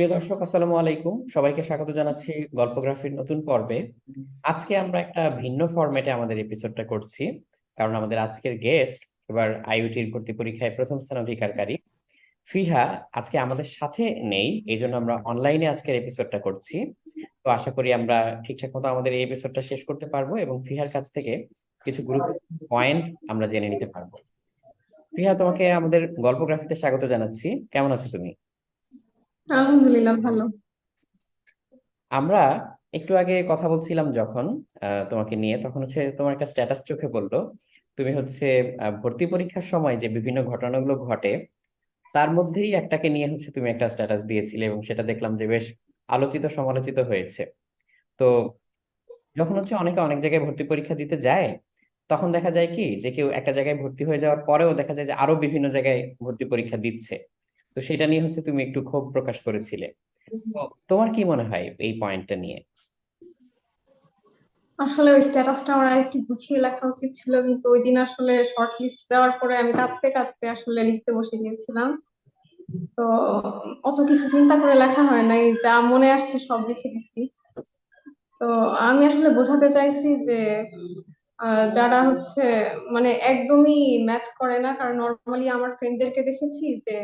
প্রিয় দর্শক, আসসালামু আলাইকুম। সবাইকে স্বাগত জানাচ্ছি গল্পগ্রাফির নতুন পর্বে। আজকে আমরা একটা ভিন্ন ফরম্যাটে আমাদের এপিসোডটা করছি, কারণ আমাদের আজকের গেস্ট এবার আইইউটির ভর্তি পরীক্ষায় প্রথম স্থান অধিকারকারী ফিহা আজকে আমাদের সাথে নেই এই জন্য আমরা অনলাইনে আজকের এপিসোডটা করছি। তো আশা করি আমরা ঠিকঠাক মতো আমাদের এই এপিসোডটা শেষ করতে পারব এবং ফিহার কাছ থেকে কিছু গুরুত্বপূর্ণ পয়েন্ট আমরা জেনে নিতে পারব। ফিহা, তোমাকে আমাদের গল্পগ্রাফিতে স্বাগত জানাচ্ছি। কেমন আছো তুমি? আলহামদুলিল্লাহ, ভালো। আমরা একটু আগে কথা বলছিলাম যখন তোমাকে নিয়ে, তখন হচ্ছে তোমার একটা স্ট্যাটাস চোখে পড়ল। তুমি হচ্ছে ভর্তি পরীক্ষার সময় যে বিভিন্ন ঘটনাগুলো ঘটে, তার মধ্যেই একটাকে নিয়ে হচ্ছে তুমি একটা স্ট্যাটাস দিয়েছিলে এবং সেটা দেখলাম যে বেশ আলোচিত, সমালোচিত হয়েছে। তো যখন হচ্ছে অনেকে অনেক জায়গায় ভর্তি পরীক্ষা দিতে যায়, তখন দেখা যায় কি, যে কেউ একটা জায়গায় ভর্তি হয়ে যাওয়ার পরেও দেখা যায় যে আরও বিভিন্ন জায়গায় ভর্তি পরীক্ষা দিচ্ছে। তো সেটা নিয়ে হচ্ছে তুমি একটু ক্ষোভ প্রকাশ করেছিলে। তোমার কি মনে হয় এই পয়েন্টটা নিয়ে? আসলে ওই স্ট্যাটাসটা আমার আরেকটু গুছিয়ে লেখা উচিত ছিল কিন্তু ওই দিন আসলে শর্ট লিস্ট দেওয়ার পরে আমি কাঁদতে কাঁদতে আসলে লিখতে বসে গিয়েছিলাম। তো অত কিছু চিন্তা করে লেখা হয় নাই যা মনে আসছে সব লিখে দিছি। তো আমি আসলে বোঝাতে চাইছি যে যারা হচ্ছে মানে একদমই ম্যাথ করে না কারণ নর্মালি আমার ফ্রেন্ডদেরকে দেখেছি যে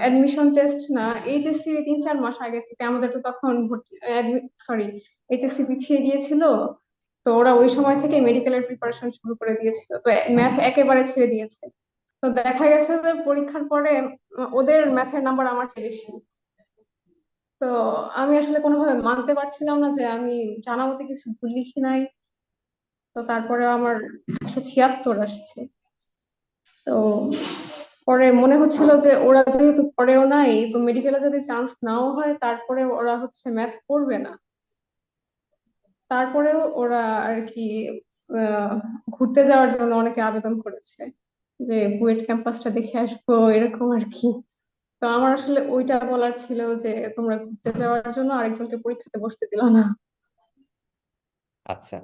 অ্যাডমিশন টেস্ট না এইচএসসি তিন চার মাস আগে থেকে আমাদের তো তখন ভর্তি সরি এইচএসসি পিছিয়ে গিয়েছিল। তো ওরা ওই সময় থেকে মেডিকেলের প্রিপারেশন শুরু করে দিয়েছিল। তো ম্যাথ একেবারে ছেড়ে দিয়েছে। তো দেখা গেছে যে পরীক্ষার পরে ওদের ম্যাথের নাম্বার আমার চেয়ে বেশি। তো আমি আসলে কোনোভাবে মানতে পারছিলাম না যে আমি জানা মতে কিছু ভুল লিখি নাই। তো তারপরে আমার একশো ছিয়াত্তর আসছে। তো পরে মনে হচ্ছিল যে ওরা যেহেতু পড়েও নাই, তো মেডিকেলে যদি চান্স নাও হয়, তারপরে ওরা হচ্ছে ম্যাথ পড়বে না। তারপরেও ওরা আর কি ঘুরতে যাওয়ার জন্য অনেকে আবেদন করেছে যে বুয়েট ক্যাম্পাসটা দেখে আসব, এরকম আর কি। তো আমার আসলে ওইটা বলার ছিল যে তোমরা ঘুরতে যাওয়ার জন্য আরেকজনকে পরীক্ষাতে বসতে দিলা না। আচ্ছা।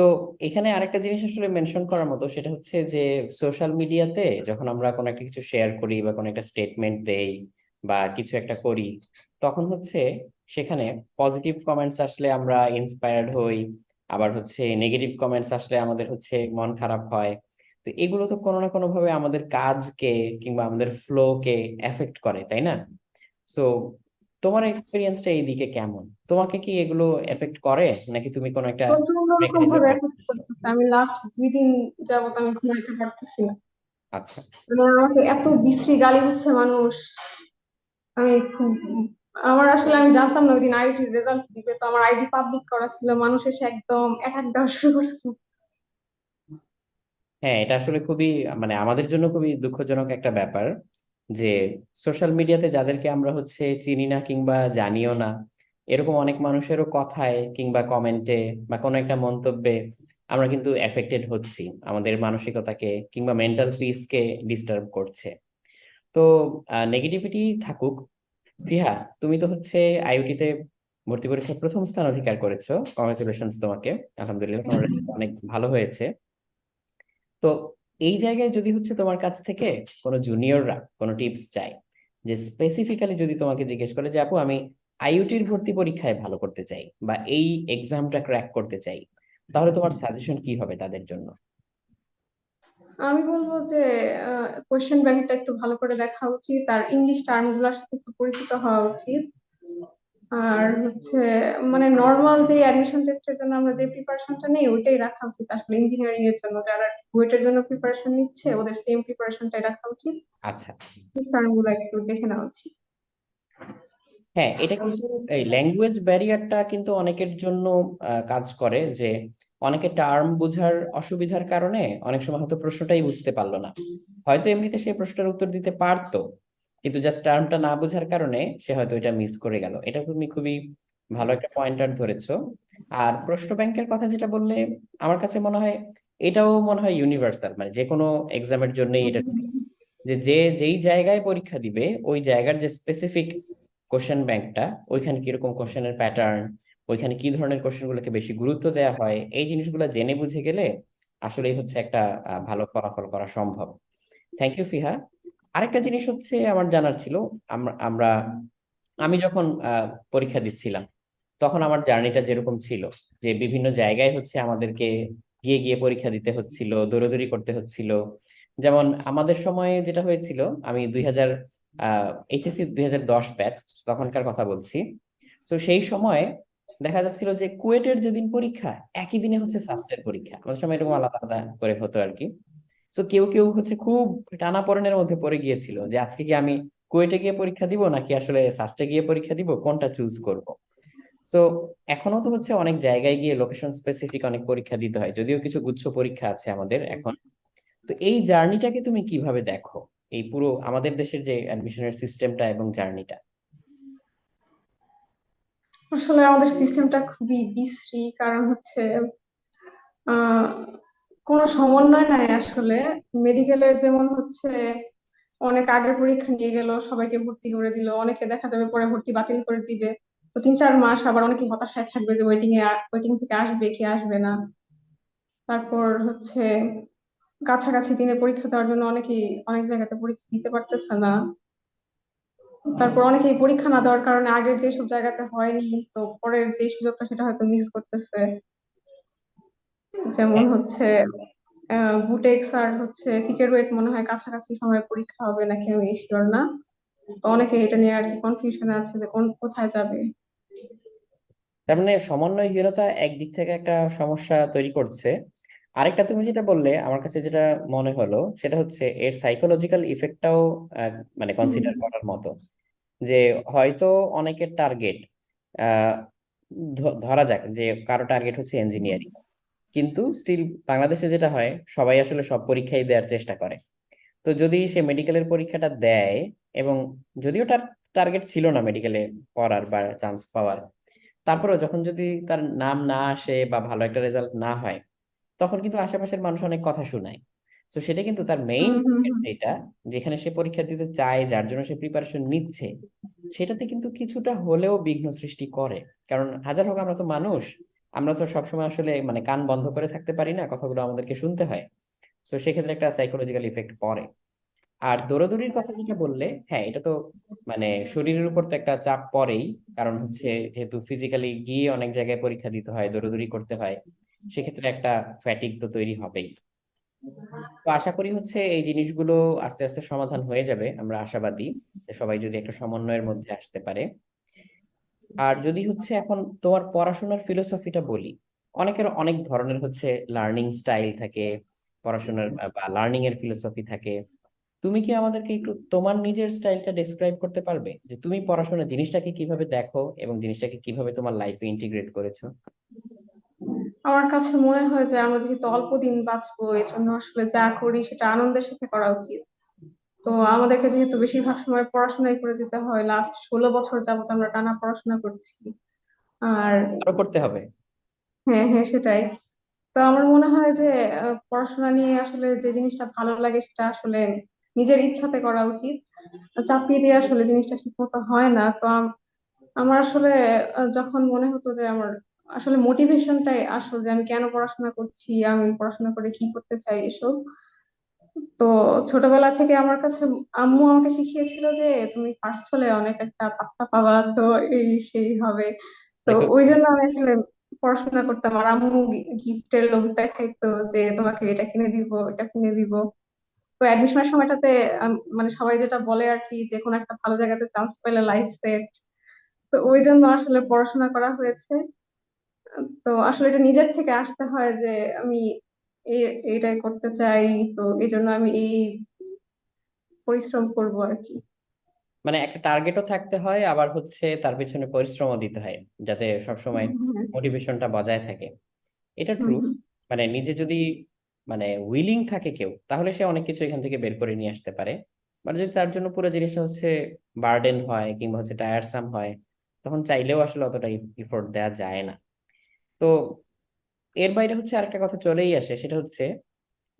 তো এখানে আরেকটা জিনিস আসলে মেনশন করার মতো, সেটা হচ্ছে যে সোশ্যাল মিডিয়াতে যখন আমরা কোনো একটা কিছু শেয়ার করি বা কোনো একটা স্টেটমেন্ট দেই বা কিছু একটা করি, তখন হচ্ছে সেখানে পজিটিভ কমেন্টস আসলে আমরা ইন্সপায়ার্ড হই, আবার হচ্ছে নেগেটিভ কমেন্টস আসলে আমাদের হচ্ছে মন খারাপ হয়। তো এগুলো তো কোনো না কোনো ভাবে আমাদের কাজকে কিংবা আমাদের ফ্লো কে এফেক্ট করে, তাই না? সো তোমার এক্সপিরিয়েন্সটা এইদিকে কেমন? তোমাকে কি এগুলো এফেক্ট করে? নাকি তুমি কোনো একটা আমি লাস্ট দুই দিন যাবত আমি ঘুমাইতে পারতেছি না। আচ্ছা। আমাকে এত বিশ্রী গালি দিচ্ছে মানুষ। আমি খুব আমার আসলে আমি জানতাম না ওই দিন আইডির রেজাল্ট দিবে। তো আমার আইডি পাবলিক করা ছিল। মানুষ এসে একদম অ্যাটাক দেওয়া শুরু করছে। হ্যাঁ এটা আসলে খুবই মানে আমাদের জন্য খুবই দুঃখজনক একটা ব্যাপার। যে সোশ্যাল মিডিয়াতে যাদেরকে আমরা হচ্ছে চিনি না কিংবা জানিও না এরকম অনেক মানুষেরও কথায় কিংবা কমেন্টে বা কোনো একটা মন্তব্যে আমরা কিন্তু এফেক্টেড হচ্ছি। আমাদের মানসিকতাকে কিংবা মেন্টাল পিসকে ডিস্টার্ব করছে। তো নেগেটিভিটি থাকুক। ফিহা তুমি তো হচ্ছে আইওটিতে ভর্তি পরীক্ষায় প্রথম স্থান অধিকার করেছ। কংগ্রেচুলেশনস তোমাকে। আলহামদুলিল্লাহ অনেক ভালো হয়েছে। তো এই জায়গায় যদি হচ্ছে তোমার কাছ থেকে কোনো জুনিয়ররা কোনো টিপস চাই যে স্পেসিফিক্যালি যদি তোমাকে জিজ্ঞেস করে যে, আপু, আমি আইইউটির ভর্তি পরীক্ষায় ভালো করতে চাই বা এই এক্সামটা ক্র্যাক করতে চাই তাহলে তোমার সাজেশন কি হবে তাদের জন্য? আমি বলব যে কোয়েশ্চেন ব্যাংকটা একটু ভালো করে দেখা উচিত, আর ইংলিশ টার্মগুলোর সাথে একটু পরিচিত হওয়া উচিত। আর হচ্ছে মানে নর্মাল যে অ্যাডমিশন টেস্টের জন্য আমরা যে প্রিপারেশনটা নেই ওইটাই রাখা উচিত। আসলে ইঞ্জিনিয়ারিং এর জন্য যারা বুয়েটের জন্য প্রিপারেশন নিচ্ছে ওদের সেম প্রিপারেশনটাই রাখা উচিত। আচ্ছা। টার্ম একটু দেখে নেওয়া উচিত। হ্যাঁ এটা কিন্তু এই ল্যাঙ্গুয়েজ ব্যারিয়ারটা কিন্তু অনেকের জন্য কাজ করে যে অনেকে টার্ম বোঝার অসুবিধার কারণে অনেক সময় হয়তো প্রশ্নটাই বুঝতে পারল না। হয়তো এমনিতে সে প্রশ্নের উত্তর দিতে পারতো কিন্তু জাস্ট টার্মটা না বোঝার কারণে সে হয়তো এটা মিস করে গেল। এটা তুমি খুবই ভালো একটা পয়েন্টার ধরেছো। আর প্রশ্ন ব্যাংকের কথা যেটা বললে আমার কাছে মনে হয় এটাও মনে হয় ইউনিভার্সাল মানে যে কোনো এক্সামের জন্যই এটা যে যে যেই জায়গায় পরীক্ষা দিবে ওই জায়গার যে স্পেসিফিক কোশ্চেন ব্যাংকটা ওইখানে কীরকম কোশ্চেনের প্যাটার্ন ওইখানে কি ধরনের কোশ্চেন গুলোকে বেশি গুরুত্ব দেওয়া হয় এই জিনিসগুলো জেনে বুঝে গেলে আসলেই হচ্ছে একটা ভালো ফলাফল করা সম্ভব। থ্যাংক ইউ ফিহা আরেকটা জিনিস হচ্ছে আমার জানার ছিল, আমরা আমি যখন পরীক্ষা দিচ্ছিলাম, তখন আমার জার্নিটা যেরকম ছিল, যে বিভিন্ন জায়গায় হচ্ছে আমাদেরকে গিয়ে গিয়ে পরীক্ষা দিতে হচ্ছিল, দৌড়াদৌড়ি করতে হচ্ছিল। যেমন আমাদের সময়ে যেটা হয়েছিল, আমি দুই হাজার এইচএসসি দুই হাজার দশ ব্যাচ, তখনকার কথা বলছি। তো সেই সময় দেখা যাচ্ছিল যে কুয়েটের যেদিন পরীক্ষা, একই দিনে হচ্ছে সাস্টের পরীক্ষা। আমাদের সময় এরকম আলাদা আলাদা করে হতো আর কি। তো কেউ কেউ হচ্ছে খুব টানাপোড়েনের মধ্যে পড়ে গিয়েছিল যে আজকে কি আমি কুয়েটে গিয়ে পরীক্ষা দিব নাকি আসলে সাস্টে গিয়ে পরীক্ষা দিব? কোনটা চুজ করব? তো এখনও তো হচ্ছে অনেক জায়গায় গিয়ে লোকেশন স্পেসিফিক অনেক পরীক্ষা দিতে হয়। যদিও কিছু গুচ্ছ পরীক্ষা আছে আমাদের এখন। তো এই জার্নিটাকে তুমি কীভাবে দেখো? এই পুরো আমাদের দেশের যে অ্যাডমিশনের সিস্টেমটা এবং জার্নিটা। আসলে আমাদের সিস্টেমটা খুবই বিশ্রী কারণ হচ্ছে আহ কোনো সমন্বয় নাই আসলে। মেডিকেলের যেমন হচ্ছে, অনেক আগের পরীক্ষা নিয়ে গেল, সবাইকে ভর্তি করে দিল, অনেকে দেখা যাবে পরে ভর্তি বাতিল করে দিবে। তো তিন চার মাস আবার অনেকে হতাশায় থাকবে যে ওয়েটিং এ ওয়েটিং থেকে আসবে কি আসবে না। তারপর হচ্ছে কাছাকাছি দিনে পরীক্ষা দেওয়ার জন্য অনেকেই অনেক জায়গাতে পরীক্ষা দিতে পারতেছে না। তারপর অনেকেই পরীক্ষা না দেওয়ার কারণে আগের যেসব জায়গাতে হয়নি, তো পরের যে সুযোগটা সেটা হয়তো মিস করতেছে। যেমন হচ্ছে বুটেক্স আর হচ্ছে সিকেরুয়েট মনে হয় কাছাকাছি সময় পরীক্ষা হবে নাকি আমি শিওর না। তো অনেকে এটা নিয়ে আর কি কনফিউশনে আছে যে কোন কোথায় যাবে। তার মানে সমন্বয়হীনতা একদিক থেকে একটা সমস্যা তৈরি করছে। আরেকটা তুমি যেটা বললে আমার কাছে যেটা মনে হলো সেটা হচ্ছে এর সাইকোলজিক্যাল ইফেক্টটাও মানে কনসিডার করার মতো। যে হয়তো অনেকের টার্গেট ধরা যাক যে কারও টার্গেট হচ্ছে ইঞ্জিনিয়ারিং কিন্তু স্টিল বাংলাদেশে যেটা হয় সবাই আসলে সব পরীক্ষাই দেওয়ার চেষ্টা করে। তো যদি সে মেডিকেলের পরীক্ষাটা দেয় এবং যদিও তার টার্গেট ছিল না মেডিকেলে পড়ার বা চান্স পাওয়ার তারপরেও যখন যদি তার নাম না আসে বা ভালো একটা রেজাল্ট না হয় তখন কিন্তু আশেপাশের মানুষ অনেক কথা শোনায়। তো সেটা কিন্তু তার মেইন যেটা যেখানে সে পরীক্ষা দিতে চায় যার জন্য সে প্রিপারেশন নিচ্ছে সেটাতে কিন্তু কিছুটা হলেও বিঘ্ন সৃষ্টি করে। কারণ হাজার হোক আমরা তো মানুষ আমরা তো সবসময় আসলে মানে কান বন্ধ করে থাকতে পারি না, কথাগুলো আমাদেরকে শুনতে হয়। তো সেক্ষেত্রে একটা সাইকোলজিক্যাল ইফেক্ট পড়ে। আর দৌড়াদৌড়ির কথা যেটা বললে হ্যাঁ এটা তো মানে শরীরের উপর তো একটা চাপ পড়েই, কারণ হচ্ছে যেহেতু ফিজিক্যালি গিয়ে অনেক জায়গায় পরীক্ষা দিতে হয়, দৌড়াদৌড়ি করতে হয়, সেক্ষেত্রে একটা ফ্যাটিক তো তৈরি হবেই। তো আশা করি হচ্ছে এই জিনিসগুলো আস্তে আস্তে সমাধান হয়ে যাবে, আমরা আশাবাদী সবাই যদি একটা সমন্বয়ের মধ্যে আসতে পারে। আর যদি হচ্ছে এখন তোমার পড়াশোনার ফিলোসফিটা বলি অনেকের অনেক ধরনের হচ্ছে লার্নিং স্টাইল থাকে পড়াশোনার বা- লার্নিং এর ফিলোসফি থাকে। তুমি কি আমাদেরকে একটু তোমার নিজের স্টাইলটা ডেসক্রাইব করতে পারবে? যে তুমি পড়াশোনা জিনিসটাকে কীভাবে দেখো এবং জিনিসটাকে কীভাবে তোমার লাইফে ইন্টিগ্রেট করেছ? আমার কাছে মনে হয় যে আমরা যেহেতু অল্প দিন বাঁচবো এই জন্য আসলে যা করি সেটা আনন্দের সাথে করা উচিত। তো আমাদেরকে যেহেতু বেশিরভাগ সময় পড়াশোনাই করে যেতে হয় লাস্ট ষোলো বছর যাবত আমরা টানা পড়াশোনা করছি। আর আরও করতে হবে। হ্যাঁ হ্যাঁ সেটাই। তো আমার মনে হয় যে পড়াশোনা নিয়ে আসলে যে জিনিসটা ভালো লাগে সেটা আসলে নিজের ইচ্ছাতে করা উচিত। চাপিয়ে দিয়ে আসলে জিনিসটা ঠিক মতো হয় না। তো আম- আমার আসলে যখন মনে হতো যে আমার আসলে মোটিভেশনটাই আসল যে আমি কেন পড়াশোনা করছি আমি পড়াশোনা করে কি করতে চাই এসব তো ছোটবেলা থেকে আমার কাছে আম্মু আমাকে শিখিয়েছিল যে তুমি ফার্স্ট হলে অনেক একটা পাত্তা পাবা তো এই সেই হবে। তো ওই জন্য আমি আসলে পড়াশোনা করতাম। আর আম্মু গিফটের লোভ দেখাইতো যে তোমাকে এটা কিনে দিব এটা কিনে দিব। তো অ্যাডমিশনের সময়টাতে মানে সবাই যেটা বলে আর কি যে কোনো একটা ভালো জায়গাতে চান্স পেলে লাইফ সেট তো ওই জন্য আসলে পড়াশোনা করা হয়েছে। তো আসলে এটা নিজের থেকে আসতে হয় যে আমি এইটাই করতে চাই তো এই জন্য আমি এই পরিশ্রম করব আর কি। মানে একটা টার্গেটও থাকতে হয় আবার হচ্ছে তার পিছনে পরিশ্রমও দিতে হয় যাতে সবসময় মোটিভেশনটা বজায় থাকে। এটা ট্রু মানে নিজে যদি মানে উইলিং থাকে কেউ তাহলে সে অনেক কিছু এখান থেকে বের করে নিয়ে আসতে পারে। বাট যদি তার জন্য পুরো জিনিসটা হচ্ছে বার্ডেন হয় কিংবা হচ্ছে টায়ারসাম হয় তখন চাইলেও আসলে অতটা ইফোর্ট দেওয়া যায় না। তো এর বাইরে হচ্ছে আরেকটা কথা চলেই আসে, সেটা হচ্ছে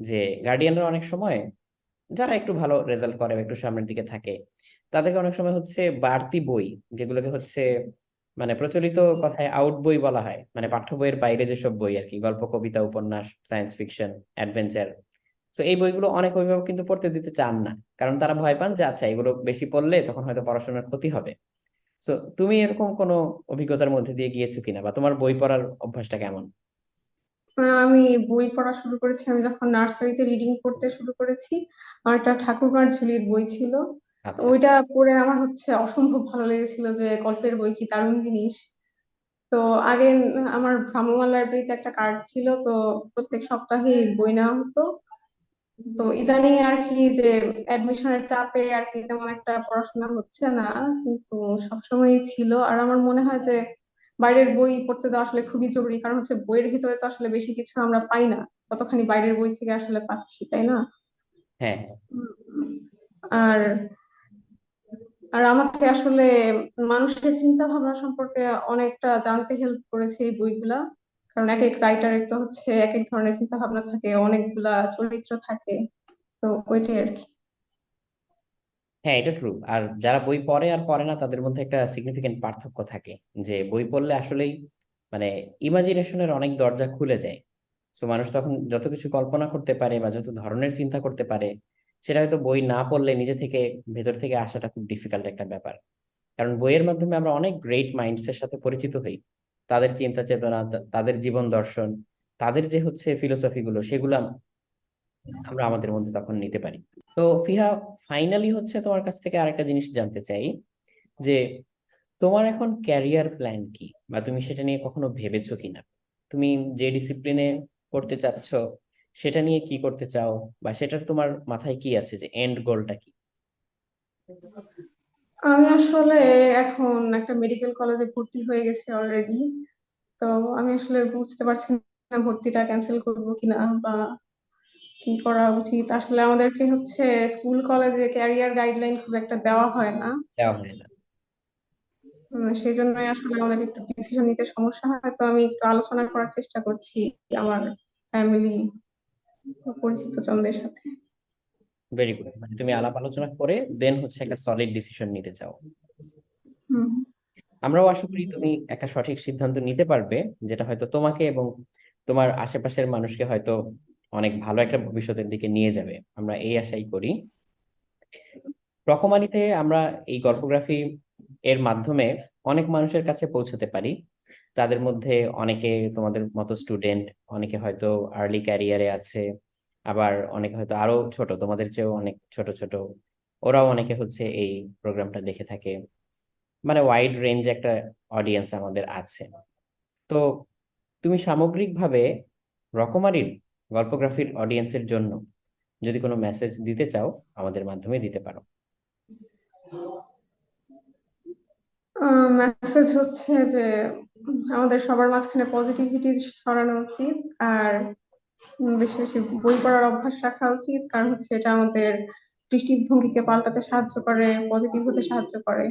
যে গার্ডিয়ানরা অনেক সময়, যারা একটু ভালো রেজাল্ট করে একটু সামনের দিকে থাকে, তাদেরকে অনেক সময় হচ্ছে বাড়তি বই, যেগুলোকে হচ্ছে মানে প্রচলিত কথায় আউট বই বলা হয় মানে পাঠ্য বইয়ের বাইরে যেসব বই আর কি, গল্প, কবিতা, উপন্যাস সায়েন্স ফিকশন অ্যাডভেঞ্চার তো এই বইগুলো অনেক অভিভাবক কিন্তু পড়তে দিতে চান না, কারণ তারা ভয় পান যে আচ্ছা এগুলো বেশি পড়লে তখন হয়তো পড়াশোনার ক্ষতি হবে তো তুমি এরকম কোনো অভিজ্ঞতার মধ্যে দিয়ে গিয়েছো কিনা বা তোমার বই পড়ার অভ্যাসটা কেমন? আমি বই পড়া শুরু করেছি। আমি যখন নার্সারিতে রিডিং পড়তে শুরু করেছি আমার একটা ঠাকুরমার ঝুলির বই ছিল। আচ্ছা। ওইটা পড়ে আমার হচ্ছে অসম্ভব ভালো লেগেছিল যে গল্পের বই কি দারুণ জিনিস। তো আগে আমার ভ্রাম্যমাণ লাইব্রেরিতে একটা কার্ড ছিল তো প্রত্যেক সপ্তাহে বই নেওয়া হতো। তো ইদানিং আর কি যে অ্যাডমিশনের চাপে আর কি তেমন একটা পড়াশোনা হচ্ছে না কিন্তু সবসময়ই ছিল। আর আমার মনে হয় যে বাইরের বই পড়তে দেওয়া আসলে খুবই জরুরি কারণ হচ্ছে বইয়ের ভিতরে তো আসলে বেশি কিছু আমরা পাই না। কতখানি বাইরের বই থেকে আসলে পাচ্ছি তাই না? হ্যাঁ। আর আর আমাকে আসলে মানুষের চিন্তা ভাবনা সম্পর্কে অনেকটা জানতে হেল্প করেছে এই বইগুলা। কারণ এক এক রাইটারের তো হচ্ছে এক এক ধরনের চিন্তা ভাবনা থাকে অনেকগুলা চরিত্র থাকে। তো ওইটাই আর কি। হ্যাঁ এটা ট্রু আর যারা বই পড়ে আর পড়ে না, তাদের মধ্যে একটা সিগনিফিকেন্ট পার্থক্য থাকে যে, বই পড়লে আসলেই মানে ইমাজিনেশনের অনেক দরজা খুলে যায়। তো মানুষ তখন যত কিছু কল্পনা করতে পারে বা যত ধরনের চিন্তা করতে পারে, সেটা হয়তো বই না পড়লে নিজে থেকে, ভেতর থেকে আসাটা খুব ডিফিকাল্ট একটা ব্যাপার। কারণ বইয়ের মাধ্যমে আমরা অনেক গ্রেট মাইন্ডস এর সাথে পরিচিত হই। তাদের চিন্তা চেতনা তাদের জীবন দর্শন, তাদের যে হচ্ছে ফিলোসফি গুলো, সেগুলো আমরা আমাদের মধ্যে তখন নিতে পারি। তো ফিহা ফাইনালি হচ্ছে তোমার কাছ থেকে আরেকটা জিনিস জানতে চাই, যে তোমার এখন ক্যারিয়ার প্ল্যান কি? বা তুমি সেটা নিয়ে কখনো ভেবেছো কিনা? তুমি যে ডিসিপ্লিনে করতে চাচ্ছ, সেটা নিয়ে কি করতে চাও? বা সেটার তোমার মাথায় কি আছে, যে এন্ড গোলটা কি? আমি আসলে এখন একটা মেডিকেল কলেজে ভর্তি হয়ে গেছি অলরেডি তো আমি আসলে বুঝতে পারছি না ভর্তিটা ক্যান্সেল করব কিনা বা কি করা উচিত? আসলে আমাদেরকে হচ্ছে স্কুল কলেজে ক্যারিয়ার গাইডলাইন খুব একটা দেওয়া হয় না। দেওয়া হয় না। সেই জন্যই আসলে আমাদের একটু ডিসিশন নিতে সমস্যা হয়। তো আমি একটু আলোচনা করার চেষ্টা করছি আমার ফ্যামিলি পরিচিত জনদের সাথে। ভেরি গুড মানে তুমি আলাপ আলোচনা করে দেন হচ্ছে একটা সলিড ডিসিশন নিতে চাও। আমরাও আশা করি তুমি একটা সঠিক সিদ্ধান্ত নিতে পারবে যেটা হয়তো তোমাকে এবং তোমার আশেপাশের মানুষকে হয়তো অনেক ভালো একটা ভবিষ্যতের দিকে নিয়ে যাবে। আমরা এই আশাই করি। রকমারিতে আমরা এই গল্পগ্রাফি এর মাধ্যমে অনেক মানুষের কাছে পৌঁছতে পারি। তাদের মধ্যে অনেকে তোমাদের মতো স্টুডেন্ট, অনেকে হয়তো আর্লি ক্যারিয়ারে আছে, আবার অনেকে হয়তো আরও ছোট, তোমাদের চেয়েও অনেক ছোট ছোট। ওরাও অনেকে হচ্ছে এই প্রোগ্রামটা দেখে থাকে। মানে ওয়াইড রেঞ্জ একটা অডিয়েন্স আমাদের আছে। তো তুমি সামগ্রিকভাবে রকমারির গল্পগ্রাফির অডিয়েন্সের জন্য যদি কোনো মেসেজ দিতে চাও আমাদের মাধ্যমে দিতে পারো। মেসেজ হচ্ছে যে আমাদের সবার মাঝখানে পজিটিভিটি ছড়ানো উচিত আর বেশি বেশি বই পড়ার অভ্যাস রাখা উচিত। কারণ হচ্ছে এটা আমাদের দৃষ্টিভঙ্গিকে পাল্টাতে সাহায্য করে পজিটিভ হতে সাহায্য করে।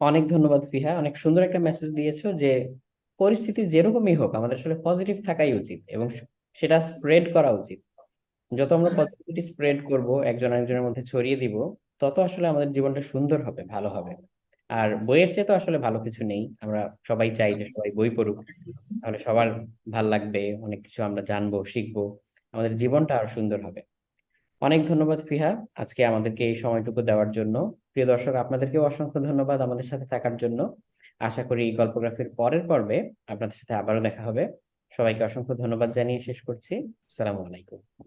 অনেক ধন্যবাদ ফিহা। অনেক সুন্দর একটা মেসেজ দিয়েছ যে পরিস্থিতি যেরকমই হোক আমাদের আসলে পজিটিভ থাকাই উচিত এবং সেটা স্প্রেড করা উচিত। যত আমরা পজিটিভিটি স্প্রেড করব একজন আরেকজনের মধ্যে ছড়িয়ে দিব তত আসলে আমাদের জীবনটা সুন্দর হবে ভালো হবে। আর বইয়ের চেয়ে তো আসলে ভালো কিছু নেই। আমরা সবাই চাই যে সবাই বই পড়ুক। তাহলে সবার ভালো লাগবে অনেক কিছু আমরা জানব শিখব আমাদের জীবনটা আরও সুন্দর হবে। অনেক ধন্যবাদ ফিহা আজকে আমাদেরকে এই সময়টুকু দেওয়ার জন্য। প্রিয় দর্শক আপনাদেরকেও অসংখ্য ধন্যবাদ আমাদের সাথে থাকার জন্য। আশা করি গল্পগ্রাফির পরের পর্বে আপনাদের সাথে আবারও দেখা হবে। সবাইকে অসংখ্য ধন্যবাদ জানিয়ে শেষ করছি। আসসালামু আলাইকুম।